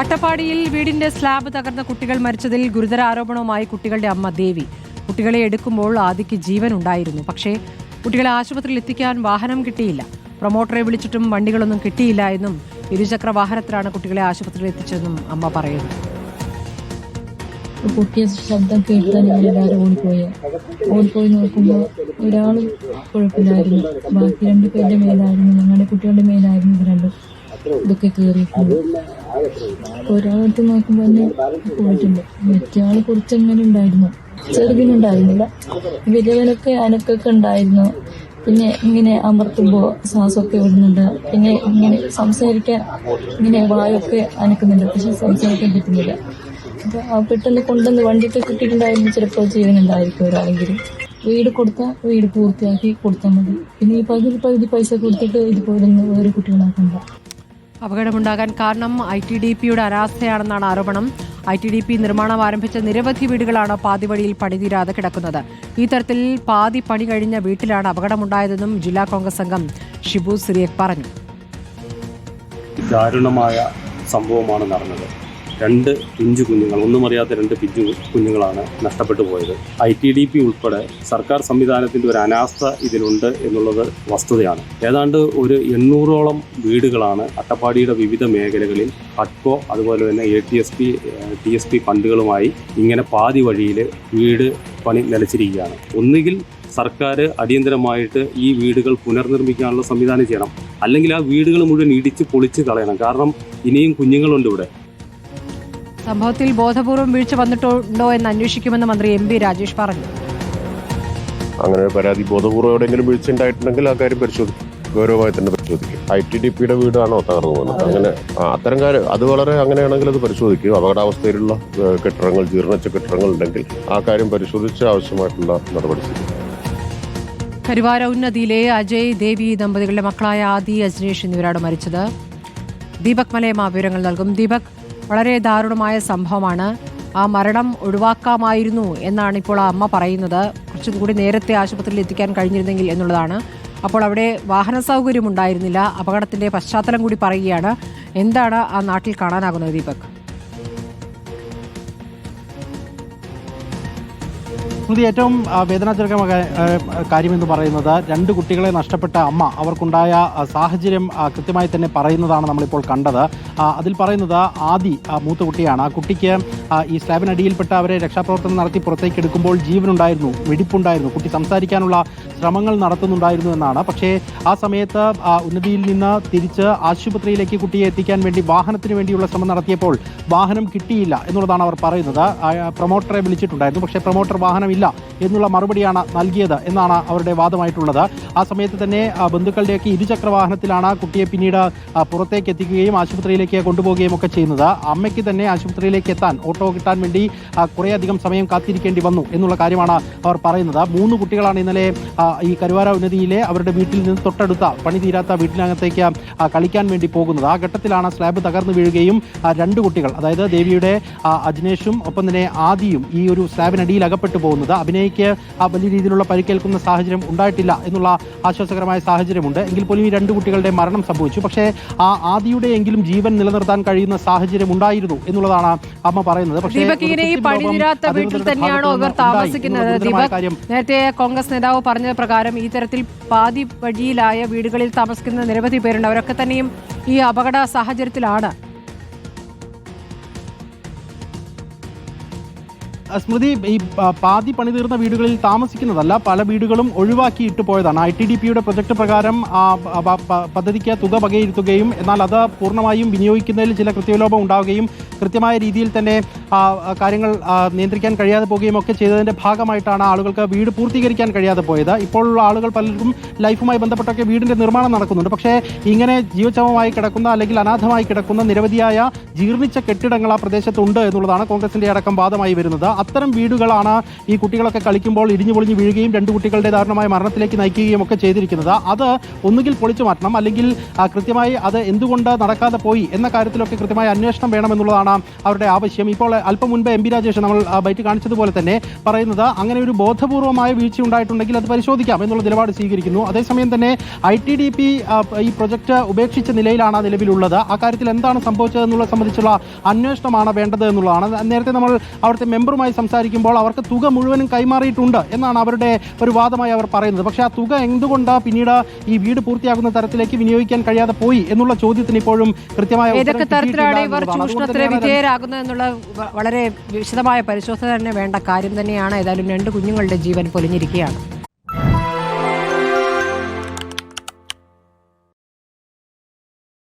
അട്ടപ്പാടിയിൽ വീടിന്റെ സ്ലാബ് തകർന്ന കുട്ടികൾ മരിച്ചതിൽ ഗുരുതര ആരോപണവുമായി കുട്ടികളുടെ അമ്മ ദേവി. കുട്ടികളെ എടുക്കുമ്പോൾ ആദിക്ക് ജീവൻ ഉണ്ടായിരുന്നു. പക്ഷേ കുട്ടികളെ ആശുപത്രിയിൽ എത്തിക്കാൻ വാഹനം കിട്ടിയില്ല. പ്രൊമോട്ടറെ വിളിച്ചിട്ടും വണ്ടികളൊന്നും കിട്ടിയില്ല എന്നും ഇരുചക്ര വാഹനത്തിലാണ് കുട്ടികളെ ആശുപത്രിയിൽ എത്തിച്ചതെന്നും അമ്മ പറയുന്നു. പൊട്ടിയ ശബ്ദം കേട്ടാൽ ഓടിപ്പോയി. ഓടിപ്പോയി നോക്കുമ്പോൾ ഒരാൾ കുഴപ്പമില്ലായിരുന്നു. ബാക്കി രണ്ട് പേരുടെ മേലായിരുന്നു. ഞങ്ങളുടെ കുട്ടികളുടെ മേലായിരുന്നു ഇത് ഇതൊക്കെ കയറിയിട്ടുണ്ട് ഒരാളെടുത്ത് നോക്കുമ്പോൾ തന്നെ പോയിട്ടുണ്ട്. മറ്റേ കുറച്ച് അങ്ങനെ ഉണ്ടായിരുന്നു. ചെറുതിനുണ്ടായിരുന്നില്ല. വലിയവനൊക്കെ അനക്കൊക്കെ ഉണ്ടായിരുന്നു. പിന്നെ ഇങ്ങനെ അമർത്തുമ്പോൾ ശ്വാസമൊക്കെ വിടുന്നുണ്ട് പിന്നെ ഇങ്ങനെ സംസാരിക്കാൻ ഇങ്ങനെ വായൊക്കെ അനക്കുന്നുണ്ട്. പക്ഷെ സംസാരിക്കാൻ പറ്റുന്നില്ല. അപ്പൊ ആ പെട്ടെന്ന് കൊണ്ടുവന്ന് വണ്ടിയൊക്കെ കിട്ടിയിട്ടുണ്ടായിരുന്നു. ചിലപ്പോൾ ജീവനുണ്ടായിരിക്കും ഒരാളെങ്കിലും. വീട് കൊടുത്താൽ വീട് പൂർത്തിയാക്കി കൊടുത്താൽ മതി. പിന്നെ ഈ പകുതി പകുതി പൈസ കൊടുത്തിട്ട് ഇതുപോലെ വേറെ കുട്ടികളാക്കണ്ട അപകടമുണ്ടാകാൻ കാരണം ഐ ടി ഡി പിയുടെ അനാസ്ഥയാണെന്നാണ് ആരോപണം. ഐ ടി ഡി പി നിർമ്മാണം ആരംഭിച്ച നിരവധി വീടുകളാണ് പാതി വഴിയിൽ പണിതീരാതെ കിടക്കുന്നത്. ഈ തരത്തിൽ പാതി പണി കഴിഞ്ഞ വീട്ടിലാണ് അപകടമുണ്ടായതെന്നും ജില്ലാ കോൺഗ്രസ് അംഗം ഷിബു സിറിയക് പറഞ്ഞു. ദാരുണമായ സംഭവമാണ് നടന്നത്. രണ്ട് പിഞ്ചു കുഞ്ഞുങ്ങൾ ഒന്നും അറിയാത്ത രണ്ട് പിഞ്ചു കുഞ്ഞുങ്ങളാണ് നഷ്ടപ്പെട്ടു പോയത്. ഐ ടി ഡി പി ഉൾപ്പെടെ സർക്കാർ സംവിധാനത്തിന്റെ ഒരു അനാസ്ഥ ഇതിലുണ്ട് എന്നുള്ളത് വസ്തുതയാണ്. ഏതാണ്ട് ഒരു എണ്ണൂറോളം വീടുകളാണ് അട്ടപ്പാടിയുടെ വിവിധ മേഖലകളിൽ ഹട്കോ അതുപോലെ തന്നെ A T S P T S P ഫണ്ടുകളുമായി ഇങ്ങനെ പാതി വഴിയിൽ വീട് പണി നിലച്ചിരിക്കുകയാണ്. ഒന്നുകിൽ സർക്കാർ അടിയന്തരമായിട്ട് ഈ വീടുകൾ പുനർനിർമ്മിക്കാനുള്ള സംവിധാനം ചെയ്യണം. അല്ലെങ്കിൽ ആ വീടുകൾ മുഴുവൻ ഇടിച്ച് പൊളിച്ച് കളയണം. കാരണം ഇനിയും കുഞ്ഞുങ്ങളുണ്ട് ഇവിടെ. സംഭവത്തിൽ ബോധപൂർവം വീഴ്ച വന്നിട്ടുണ്ടോ എന്ന് അന്വേഷിക്കുമെന്ന് മന്ത്രി എം ബി രാജേഷ് പറഞ്ഞു. അങ്ങനെ ഒരു പരാതി ബോധപൂർവം എവിടെയെങ്കിലും വീഴ്ച ഉണ്ടായിട്ടുണ്ടെങ്കിൽ ആ കാര്യം പരിശോധിക്കും. ഗൗരവമായി തന്നെ പരിശോധിക്കും. ഐ ടി ഡി പിയുടെ വീടാണോ തകർന്നു പോകുന്നത്? അങ്ങനെ അത്തരം കാര്യം അത് വളരെ അങ്ങനെയാണെങ്കിൽ അത് പരിശോധിക്കും. അപകടാവസ്ഥയിലുള്ള കെട്ടിടങ്ങൾ ജീർണിച്ച കെട്ടിടങ്ങൾ ഉണ്ടെങ്കിൽ ആ കാര്യം പരിശോധിച്ച് ആവശ്യമായിട്ടുള്ള നടപടി സ്വീകരിക്കും. കരുവാര ഉന്നതിയിലെ അജയ് ദേവി ദമ്പതികളുടെ മക്കളായ ആദി അജ്നേഷ് എന്നിവരാണ് മരിച്ചത്. ദീപക് മലയമ്മ വിവരങ്ങൾ നൽകും. ദീപക് വളരെ ദാരുണമായ സംഭവമാണ്. ആ മരണം ഒഴിവാക്കാമായിരുന്നു എന്നാണ് ഇപ്പോൾ ആ അമ്മ പറയുന്നത്. കുറച്ചും കൂടി നേരത്തെ ആശുപത്രിയിൽ എത്തിക്കാൻ കഴിഞ്ഞിരുന്നെങ്കിൽ എന്നുള്ളതാണ്. അപ്പോൾ അവിടെ വാഹന സൗകര്യം ഉണ്ടായിരുന്നില്ല അപകടത്തിന്റെ പശ്ചാത്തലം കൂടി പറയുകയാണ്. എന്താണ് ആ നാട്ടിൽ കാണാനാകുന്നത് ദീപക്? സ്മൃതി ഏറ്റവും വേദനാജനകമായ കാര്യമെന്ന് പറയുന്നത് രണ്ട് കുട്ടികളെ നഷ്ടപ്പെട്ട അമ്മ അവർക്കുണ്ടായ സാഹചര്യം കൃത്യമായി തന്നെ പറയുന്നതാണ് നമ്മളിപ്പോൾ കണ്ടത്. അതിൽ പറയുന്നത് ആദി മൂത്ത കുട്ടിയാണ്. ആ കുട്ടിക്ക് ഈ സ്ലാബിനടിയിൽപ്പെട്ട അവരെ രക്ഷാപ്രവർത്തനം നടത്തി പുറത്തേക്ക് എടുക്കുമ്പോൾ ജീവനുണ്ടായിരുന്നു വെടിപ്പുണ്ടായിരുന്നു. കുട്ടി സംസാരിക്കാനുള്ള ശ്രമങ്ങൾ നടത്തുന്നുണ്ടായിരുന്നു എന്നാണ്. പക്ഷേ ആ സമയത്ത് ഉന്നതിയിൽ നിന്ന് തിരിച്ച് ആശുപത്രിയിലേക്ക് കുട്ടിയെ എത്തിക്കാൻ വേണ്ടി വാഹനത്തിന് വേണ്ടിയുള്ള ശ്രമം നടത്തിയപ്പോൾ വാഹനം കിട്ടിയില്ല എന്നുള്ളതാണ് അവർ പറയുന്നത്. പ്രൊമോട്ടറെ വിളിച്ചിട്ടുണ്ടായിരുന്നു. പക്ഷേ പ്രൊമോട്ടർ വാഹനമില്ല എന്നുള്ള മറുപടിയാണ് നൽകിയത് എന്നാണ് അവരുടെ വാദമായിട്ടുള്ളത്. ആ സമയത്ത് തന്നെ ബന്ധുക്കളുടെയൊക്കെ ഇരുചക്ര വാഹനത്തിലാണ് കുട്ടിയെ പിന്നീട് പുറത്തേക്ക് എത്തിക്കുകയും ആശുപത്രിയിലേക്ക് കൊണ്ടുപോവുകയും ഒക്കെ ചെയ്യുന്നത്. അമ്മയ്ക്ക് തന്നെ ആശുപത്രിയിലേക്ക് എത്താൻ ഓട്ടോ കിട്ടാൻ വേണ്ടി കുറേയധികം സമയം കാത്തിരിക്കേണ്ടി വന്നു എന്നുള്ള കാര്യമാണ് അവർ പറയുന്നത്. മൂന്ന് കുട്ടികളാണ് ഇന്നലെ ഈ കരുവാര ഉന്നതിയിലെ അവരുടെ വീട്ടിൽ നിന്ന് തൊട്ടടുത്ത പണി തീരാത്ത വീട്ടിനകത്തേക്ക് കളിക്കാൻ വേണ്ടി പോകുന്നത്. ആ ഘട്ടത്തിലാണ് സ്ലാബ് തകർന്നു വീഴുകയും രണ്ട് കുട്ടികൾ അതായത് ദേവിയുടെ അജ്നേഷും ഒപ്പം തന്നെ ആദിയും ഈ ഒരു സ്ലാബിനടിയിൽ അകപ്പെട്ടു പോകുന്നത്. അഭിനയിക്ക് ആ വലിയ രീതിയിലുള്ള പരിക്കേൽക്കുന്ന സാഹചര്യം ഉണ്ടായിട്ടില്ല എന്നുള്ള ആശ്വാസകരമായ സാഹചര്യമുണ്ട്. എങ്കിൽ പോലും ഈ രണ്ട് കുട്ടികളുടെ മരണം സംഭവിച്ചു. പക്ഷേ ആ ആദിയുടെ എങ്കിലും ജീവൻ നിലനിർത്താൻ കഴിയുന്ന സാഹചര്യം ഉണ്ടായിരുന്നു എന്നുള്ളതാണ് അമ്മ പറയുന്നത്. നേരത്തെ കോൺഗ്രസ് നേതാവ് പറഞ്ഞ പ്രകാരം ഈ തരത്തിൽ പാതി വഴിയിലായ വീടുകളിൽ താമസിക്കുന്ന നിരവധി പേരുണ്ട്. അവരൊക്കെ തന്നെയും ഈ അപകട സാഹചര്യത്തിലാണ്. സ്മൃതി ഈ പാതി പണി തീർന്ന വീടുകളിൽ താമസിക്കുന്നതല്ല പല വീടുകളും ഒഴിവാക്കിയിട്ട് പോയതാണ്. ഐ ടി ഡി പിയുടെ പ്രൊജക്ട് പ്രകാരം പദ്ധതിക്ക് തുക വകയിരുത്തുകയും എന്നാൽ അത് പൂർണമായും വിനിയോഗിക്കുന്നതിൽ ചില കൃത്യലോപം ഉണ്ടാവുകയും കൃത്യമായ രീതിയിൽ തന്നെ കാര്യങ്ങൾ നിയന്ത്രിക്കാൻ കഴിയാതെ പോവുകയും ഒക്കെ ചെയ്തതിന്റെ ഭാഗമായിട്ടാണ് ആളുകൾക്ക് വീട് പൂർത്തീകരിക്കാൻ കഴിയാതെ പോയത്. ഇപ്പോഴുള്ള ആളുകൾ പലർക്കും ലൈഫുമായി ബന്ധപ്പെട്ടൊക്കെ വീടിന്റെ നിർമ്മാണം നടക്കുന്നുണ്ട്. പക്ഷേ ഇങ്ങനെ ജീവചമമായി കിടക്കുന്ന അല്ലെങ്കിൽ അനാഥമായി കിടക്കുന്ന നിരവധിയായ ജീർണിച്ച കെട്ടിടങ്ങൾ ആ പ്രദേശത്തുണ്ട് എന്നുള്ളതാണ് കോൺഗ്രസിന്റെ അടക്കം വാദമായി വരുന്നത്. അത്തരം വീടുകളാണ് ഈ കുട്ടികളൊക്കെ കളിക്കുമ്പോൾ ഇടിഞ്ഞു പൊളിഞ്ഞ് വീഴുകയും രണ്ട് കുട്ടികളുടെ ദാരുണമായ മരണത്തിലേക്ക് നയിക്കുകയും ഒക്കെ ചെയ്തിരിക്കുന്നത്. അത് ഒന്നുകിൽ പൊളിച്ചു മാറ്റണം അല്ലെങ്കിൽ കൃത്യമായി അത് എന്തുകൊണ്ട് നടക്കാതെ പോയി എന്ന കാര്യത്തിലൊക്കെ കൃത്യമായ അന്വേഷണം വേണമെന്നുള്ളതാണ് അവരുടെ ആവശ്യം. ഇപ്പോൾ അല്പം മുൻപ് എം. പി. രാജേഷ് നമ്മൾ ബൈറ്റ് കാണിച്ചതുപോലെ തന്നെ പറയുന്നത് അങ്ങനെ ഒരു ബോധപൂർവമായ വീഴ്ച ഉണ്ടായിട്ടുണ്ടെങ്കിൽ അത് പരിശോധിക്കാം എന്നുള്ള നിലപാട് സ്വീകരിക്കുന്നു. അതേസമയം തന്നെ ഐ ടി ഡി പി ഈ പ്രൊജക്ട് ഉപേക്ഷിച്ച നിലയിലാണ് നിലവിലുള്ളത്. ആ കാര്യത്തിൽ എന്താണ് സംഭവിച്ചതെന്നുള്ള സംബന്ധിച്ചുള്ള അന്വേഷണമാണ് വേണ്ടത് എന്നുള്ളതാണ്. നേരത്തെ നമ്മൾ അവിടുത്തെ മെമ്പറുമായി സംസാരിക്കുമ്പോൾ അവർക്ക് തുക മുഴുവനും കൈമാറിയിട്ടുണ്ട് എന്നാണ് അവരുടെ ഒരു വാദമായി അവർ പറയുന്നത്. പക്ഷേ ആ തുക എന്തുകൊണ്ട് പിന്നീട് ഈ വീട് പൂർത്തിയാകുന്ന തരത്തിലേക്ക് വിനിയോഗിക്കാൻ കഴിയാതെ പോയി എന്നുള്ള ചോദ്യത്തിന് ഇപ്പോഴും കൃത്യമായ ഉത്തരം ഏതൊക്കെ തരത്തിലാണ് കിട്ടിയിട്ടില്ല ഇവർ ചൂഷണത്തിന് വിധേയരാകുന്നത് എന്നുള്ള വളരെ വിശദമായ പരിശോധന തന്നെ വേണ്ട കാര്യം തന്നെയാണ്. ഏതായാലും രണ്ട് കുഞ്ഞുങ്ങളുടെ ജീവൻ പൊലിഞ്ഞിരിക്കുകയാണ്.